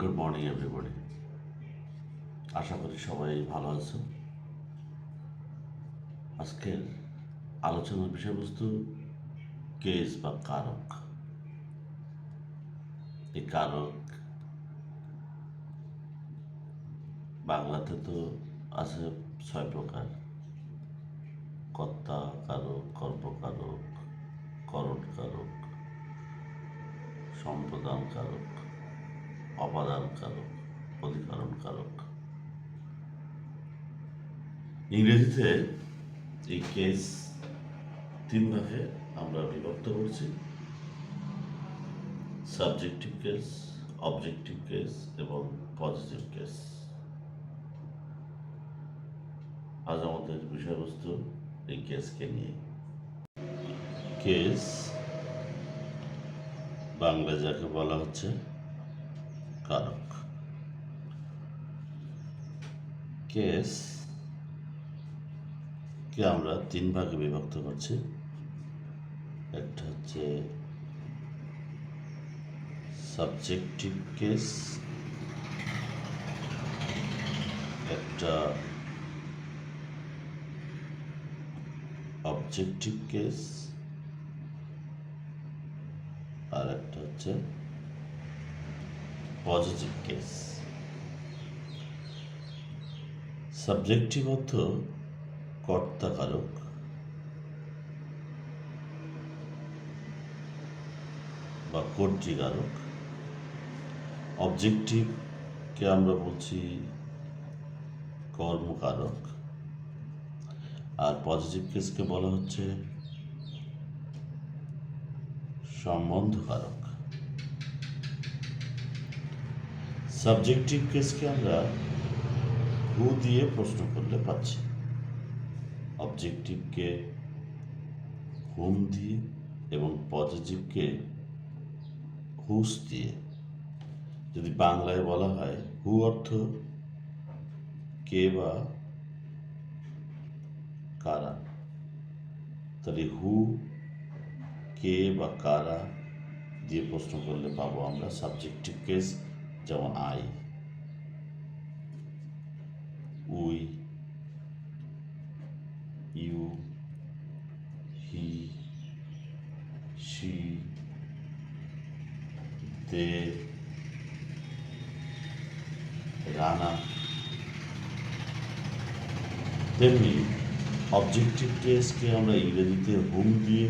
Good morning everybody আশা করি সবাই ভালো আছো। আজকের আলোচনার বিষয়বস্তু কেস বা কারক। এই কারক বাংলাতে তো আছে ছয় প্রকার। কর্তা কারক কর্মকারক করণ কারক, সম্প্রদান কারক। অপাদান কারক অধিকরণ কারক ইংরেজিতে এই কেস তিন ভাগে আমরা বিভক্ত করছি। সাবজেক্টিভ কেস অবজেক্টিভ কেস এবং পজিটিভ কেস আজ আমাদের বিষয়বস্তু এই কেসকে নিয়ে। কেস বাংলা যাকে বলা হচ্ছে কারক। কেস কে আমরা তিন ভাগে বিভক্ত করছি? একটা হচ্ছে সাবজেক্টিভ কেস, একটা অবজেক্টিভ কেস, আর একটা হচ্ছে পজিটিভ কেস সাবজেক্টিভ অর্থ কর্তাকারক। বা কর্তৃকারক। অবজেক্টিভকে আমরা বলছি কর্মকারক। আর পজিটিভ কেসকে বলা হচ্ছে সম্বন্ধকারক। সাবজেক্টিভ কেসকে আমরা হু দিয়ে প্রশ্ন করলে পাচ্ছি। অবজেক্টিভকে হুম দিয়ে এবং পজিটিভকে হুস দিয়ে। যদি বাংলায় বলা হয়, হু অর্থ কে বা কারা? তাহলে হু, কে বা কারা দিয়ে প্রশ্ন করলে পাবো আমরা সাবজেক্টিভ কেস। যেমন I we, you, he she they, Rana. তেমনি অবজেক্টিভ টেস্টকে আমরা ইংরেজিতে হুম দিয়ে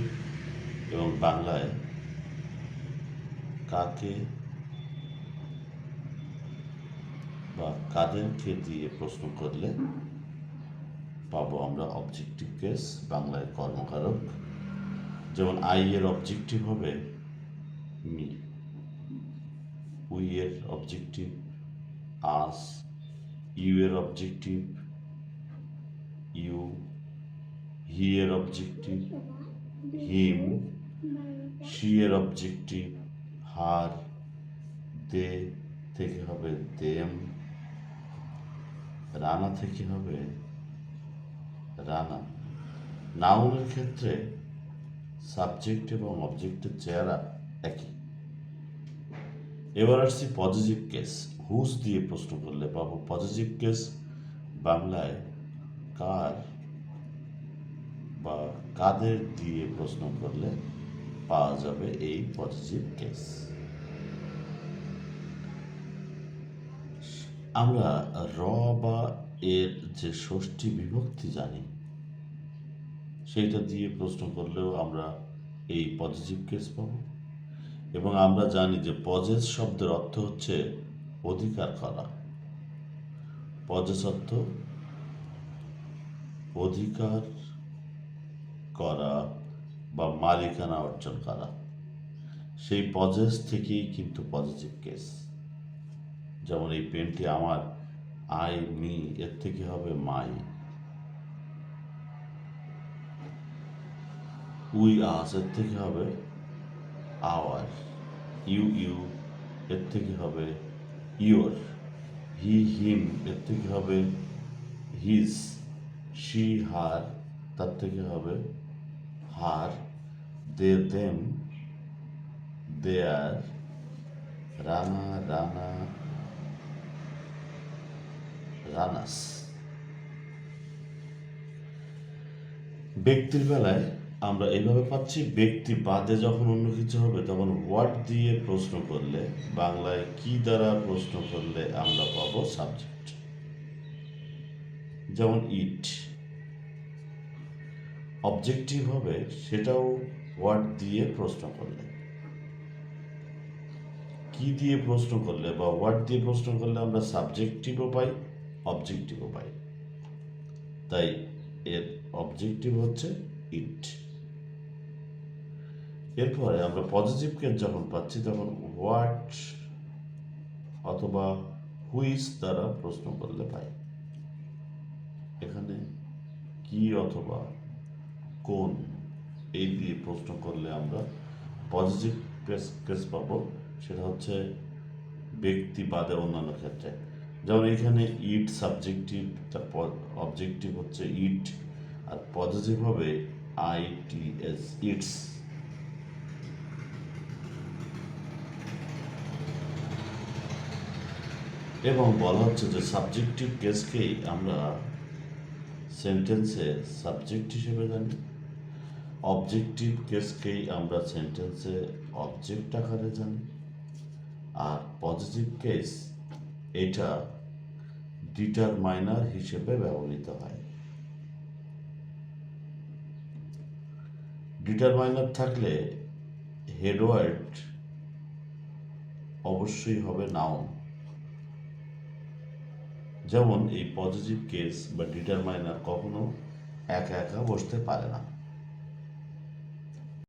এবং বাংলায় কাকে বা কাদেরকে দিয়ে প্রশ্ন করলে পাবো আমরা অবজেক্টিভ কেস বাংলায় কর্মকারক। যেমন আই এর অবজেক্টিভ হবে মি। উই এর অবজেক্টিভ আস। ইউ এর অবজেক্টিভ ইউ। হি এর অবজেক্টিভ হিম। শি এর অবজেক্টিভ হার। দে থেকে হবে দেম। রানা থেকে হবে রানা। নাউনের ক্ষেত্রে সাবজেক্ট এবং অবজেক্টের চেহারা একই। এবার আসছি পজিটিভ কেস হুজ দিয়ে প্রশ্ন করলে পাবো? পজিটিভ কেস বাংলায় কার বা কাদের দিয়ে প্রশ্ন করলে পাওয়া যাবে এই পজিটিভ কেস আমরা র বা এর যে ষষ্ঠী বিভক্তি জানি, সেইটা দিয়ে প্রশ্ন করলেও আমরা এই পজিটিভ কেস পাব। এবং আমরা জানি যে পজেস শব্দের অর্থ হচ্ছে অধিকার করা। পজেস অর্থ অধিকার করা বা মালিকানা অর্জন করা। সেই পজেস থেকেই কিন্তু পজিটিভ কেস যেমন এই পেনটি আমার আই, মি, এর থেকে হবে মাই। উই, আস এর থেকে হবে আওয়ার। ইউ ইউ এর থেকে হবে ইয়োর হি, হিম এর থেকে হবে হিজ। শি, হার তার থেকে হবে her. They, them, their. Rana Rana Rana's. ব্যক্তির বেলায় আমরা এইভাবে পাচ্ছি, ব্যক্তি বাদে যখন অন্য কিছু হবে, তখন হোয়াট দিয়ে প্রশ্ন করলে, বাংলায় কি দ্বারা প্রশ্ন করলে আমরা পাবো সাবজেক্ট যেমন ইট অবজেক্টিভ হবে সেটাও হোয়াট দিয়ে প্রশ্ন করলে। কি দিয়ে প্রশ্ন করলে বা হোয়াট দিয়ে প্রশ্ন করলে আমরা সাবজেক্টিভও পাই অবজেক্টিভও পাই। তাই এর অবজেক্টিভ হচ্ছে ইট এরপরে আমরা পজিটিভ কেস যখন পাচ্ছি তখন হোয়াট অথবা হুইস দ্বারা প্রশ্ন করলে পাই। এখানে কি অথবা কোন এই দিয়ে প্রশ্ন করলে আমরা পজিটিভ কেস কেস পাবো। সেটা হচ্ছে ব্যক্তি বাদে অন্যান্য ক্ষেত্রে। যেমন এখানে ইট সাবজেক্টিভ তার অবজেক্টিভ হচ্ছে ইট, আর পজিটিভ হবে আই টি এস ইটস। এবং বলা হচ্ছে যে সাবজেক্টিভ কেসকেই আমরা সেন্টেন্সে সাবজেক্ট হিসেবে জানি। অবজেক্টিভ কেসকেই আমরা সেন্টেন্সে অবজেক্ট আকারে জানি। আর পজিটিভ কেস এটা ডিটারমাইনার হিসেবে ব্যবহৃত হয়। ডিটারমাইনার থাকলে হেডওয়ার্ড অবশ্যই হবে নাউন যেমন এই পজিটিভ কেস বা ডিটারমাইনার কখনো একা একা বসতে পারে না।